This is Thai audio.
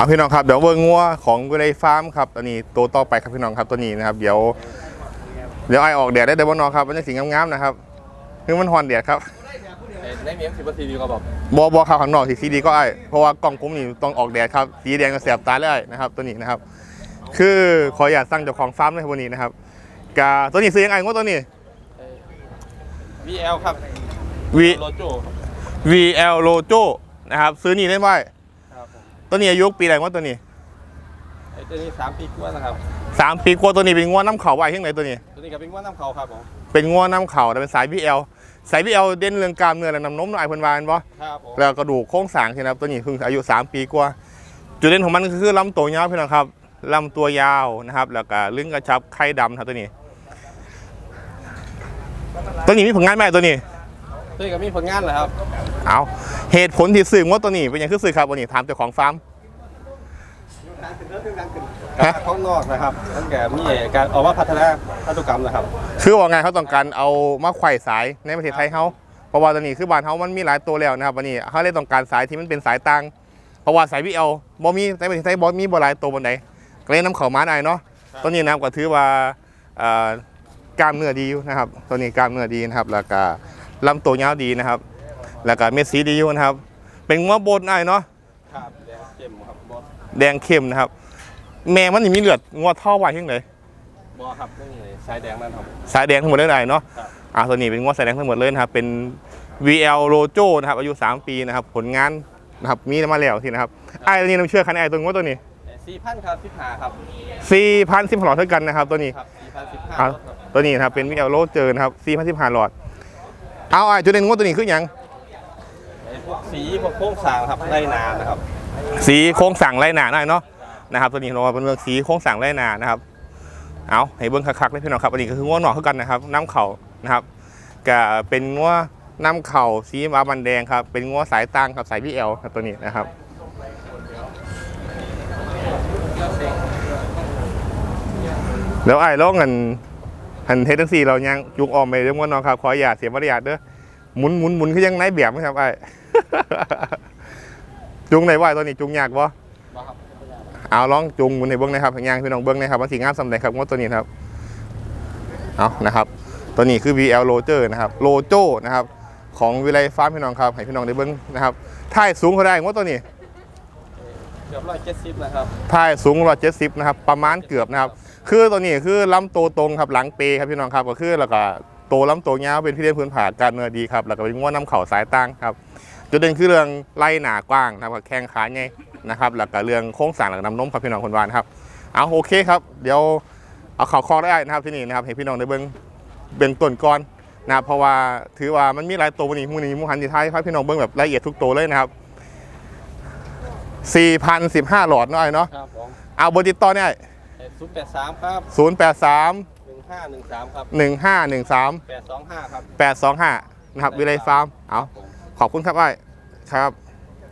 เอาพี่น้องครับเดี๋ยวเวิร์งัวของกุไลฟาร์มครับตัวนี้ตัวต่อไปครับพี่น้องครับตัวนี้นะครับ เดี๋ยวเดี๋ยวไอออกแดดได้เดี๋ยวบนนอนครับมันจะสีงามๆนะครับคือมันฮอนแดดครับในเมียมสิบนาทีดีก็บอกบอบอข่าวข้างนอกสีสีดีก็ไอเพราะว่ากล่องกุ้มนี่ต้องออกแดดครับสีแดงก็แสบตาเลยนะครับ ตัวนี้นะครับ คือขออยากสั่งเจ้าของฟาร์มในวันนี้นะครับกาตัวนี้ซื้อยังไงงวดตัวนี้วีเอลครับ V โลโจ VL Lojo นะครับซื้อนี่ได้ไหมครับผม ตัวนี้อายุปีอะไรงวดตัวนี้ไอ้ตัวนี้สามปีกว่านะครับสามปีกว่าตัวนี้เป็นงวดน้ำเขาไว้ที่ไหนตัวนี้ ตัวนี้ก็เป็นว่าน้ำเขาครับผมเป็นงวดน้ำเขาแต่เป็นสาย VL สาย VL เด่นเรื่องกล้ามเนื้อและน้ำนมหน่อยเพิ่นวาอันบ่ครับผมแล้วกระดูกโครงสร้างใช่ไหมครับตัวนี้เพิ่งอายุ3ปีกว่า จุดเด่นของมันก็คือลำตัวยาวพี่น้องครับลำตัวยาวนะครับ แล้วก็ลึงกระชับไข่ดำครับตัวนี้ ตัวนี้มีผลงานไหมตัวนี้ตัวนี้ก็มีผลงานเหรอครับ เอา เหตุผลที่ซื้อว่าตัวนี้เป็นอย่างคือซื้อครับวันนี้ถามเจ้าของฟาร์มฮะการข้างนอกนะครับตั้งแต่มีการออกมาพัฒนาพันธุกรรมนะครับ คือว่าไงเขาต้องการเอามาไขว่สายในประเทศไทยเขาเพราะว่าตอนนี้คือบ้านเขามันมีหลายตัวแล้วนะครับวันนี้เขาเลยต้องการสายที่มันเป็นสายต่างเพราะว่าสายพีเอลบ่มีในประเทศไทยบ่มีบ่หลายตัวบนไหนก็เลยน้ำเขามาได้เนาะครับตัวนี้นะครับก็ถือว่าเอ่อกล้ามเนื้อดีอยู่นะครับตัวนี้กล้ามเนื้อดีนะครับแล้วก็ลำตัวยาวดีนะครับ แล้วก็เม็ดสีดีอยู่นะครับ เป็นงัวโบนได้เนาะครับแดงเข้มครับบอสแดงเข้มนะครับ แม่มันนี่มีเลือดงัวท่อไว้ที่ไหนบอสครับนี่เลยสายแดงนั่นครับ สายแดงทั้งหมดเลยได้เนาะครับ อ่าตัวนี้เป็นงวดสายแดงทั้งหมดเลยนะครับเป็น VL Lojo นะครับอายุ 3 ปีนะครับผลงานนะครับมีมาแล้วที่นะครับไอ้ตัวนี้น้ำเชื่อคันไอ้ตัวงวดตัวนี้สี่พันครับสิบห้าครับ4,000 10หลอดเท่ากันนะครับตัวนี้ ครับสี่พันสิบห้าอ่าตัวนี้นะครับเป็น VL Lojo นะครับ4,000 15หลอด เอาไอ้จุดเด่นงวดตัวนี้คืออย่างไอ้พวก สีพวกโค้งสร้างครับไล่นานนะครับสีโค้งสั่งไล่หนาหน่อยเนาะนะครับตัวนี้เราเป็นเรื่องสีโค้งสั่งไล่หนานะครับเอาให้เบิ้งคักๆเลยพี่น้องครับอันนี้ก็คืองวดหนอเท่ากันนะครับ น้ำเข่านะครับก็เป็นงวดน้ำเข่าสีมาบันแดงครับเป็นงวดสายตังครับสายพี่เอลครับตัวนี้นะครับแล้วไอ้ร้องกันหันเทสทั้งสี่เรายังจุกออมไปเรื่องว่านอครับขออย่าเสียมารยาทเด้อหมุนหมุนหมุนคือยังไนแบบไหมครับไอ้ จุงไหนว่าตัวนี้จุงยากบ่บอสครับเอาลองจุงหมุนให้เบิ้งนะครับย่างพี่น้องเบิ้งนะครับว่าสีงามสำเร็จครับงวดตัวนี้นะครับเอานะครับ ตัวนี้คือ VL Roger นะครับโลโจนะครับ ของวิไลฟาร์มพี่น้องครับให้พี่น้องได้เบิ้งนะครับท่ายสูงเขาได้งวดตัวนี้เกือบร้อยเจ็ดสิบนะครับท่ายสูงร้อยเจ็ดสิบนะครับประมาณเกือบนะครับคือตัวนี้คือลำโตวตรงครับหลังเปครับพี่น้องครับก็คือแล้วก็โตวลำโตวยาวเป็นพี่เลี้ยงพื้นผ่าการเนื้อดีครับแล้วก็เป็นงวดน้ำเข่าสายตั้งครับ จุดเด่นคือเรื่องไล่หนากว้างนะครับกับแข้งขาใหญ่นะครับแล้วก็เรื่องโค้งสร้างหลังน้ำนมครับพี่น้องคนวานครับเอาโอเคครับ เดี๋ยวเอาเข่าคอได้นะครับที่นี่นะครับให้พี่น้องได้เบิ้งเบื้องต้นก่อนนะครับเพราะว่าถือว่ามันมีหลายตัววันนี้มูนี้มูหันดีท้ายให้พี่น้องเบิ้งแบบละเอียดทุกตัวเลยนะครับ4,015 หลอดเนาะไอ้เนาะครับผมเอาเบอร์ติดต่อเนี่ยศูนย์แปดสามครับศูนย์แปดสามหนึ่งห้าหนึ่งสามครับหนึ่งห้าหนึ่งสามแปดสองห้าครับแปดสองห้านะครับวิไลฟาร์มเอาผม ขอบคุณครับไอ้าครับ